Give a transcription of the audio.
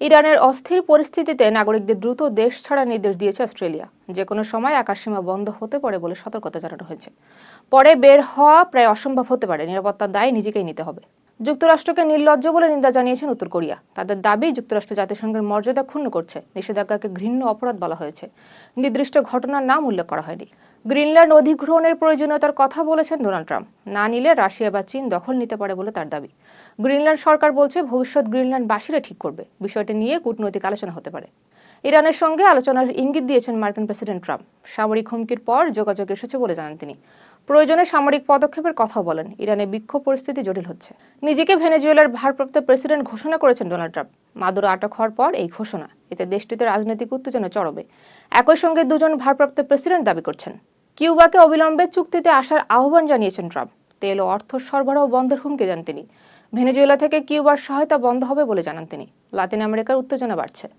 ইরানের অস্থির পরিস্থিতিতে নাগরিকদের দ্রুত দেশ ছাড়ার নির্দেশ দিয়েছে অস্ট্রেলিয়া। যে কোনো সময় আকাশসীমা বন্ধ হতে পারে বলে সতর্কতা জানানো হয়েছে। পরে বের হওয়া প্রায় অসম্ভব হতে পারে। নিরাপত্তার দায় নিজেকেই নিতে হবে। যুক্তরাষ্ট্রকে নির্লজ্জ বলে নিন্দা জানিয়েছেন উত্তর কোরিয়া। তাদের দাবি, যুক্তরাষ্ট্র জাতিসংঘের মর্যাদা ক্ষুণ্ণ করছে। নিষেধাজ্ঞাকে ঘৃণ্য অপরাধ বলা হয়েছে। নির্দিষ্ট ঘটনার নাম উল্লেখ করা হয়নি। গ্রিনল্যান্ড অধিগ্রহণের প্রয়োজনীয়তার কথা বলেছেন ডোনাল্ড ট্রাম্প। না নিলে রাশিয়া বা চীন দখল নিতে পারে বলে তার দাবি। গ্রিনল্যান্ড সরকার বলছে, ভবিষ্যৎ গ্রিনল্যান্ডবাসীরা ঠিক করবে। বিষয়টি নিয়ে কূটনৈতিক আলোচনা হতে পারে। ইরানের সঙ্গে আলোচনার ইঙ্গিত দিয়েছেন মার্কিন প্রেসিডেন্ট ট্রাম্প। সামরিক হুমকির পর যোগাযোগ এসেছে বলে জানান তিনি। প্রয়োজনে সামরিক পদক্ষেপের কথাও বলেন। ইরানে বিক্ষোভ পরিস্থিতি জটিল হচ্ছে। নিজেকে ভেনেজুয়েলার ভারপ্রাপ্ত প্রেসিডেন্ট ঘোষণা করেছেন ডোনাল্ড ট্রাম্প। মাদুরো আটক হওয়ার পর এই ঘোষণা। এতে দেশটিতে রাজনৈতিক উত্তেজনা চড়বে একই সঙ্গে দুজন ভারপ্রাপ্ত প্রেসিডেন্ট দাবি করছেন। কিউবাকে অবিলম্বে চুক্তিতে আসার আহ্বান জানিয়েছেন ট্রাম্প। তেল ও অর্থ সরবরাহ বন্ধের হুমকি দেন তিনি। ভেনেজুয়েলা থেকে কিউবার সহায়তা বন্ধ হবে বলে জানান তিনি। লাতিন আমেরিকার উত্তেজনা বাড়ছে।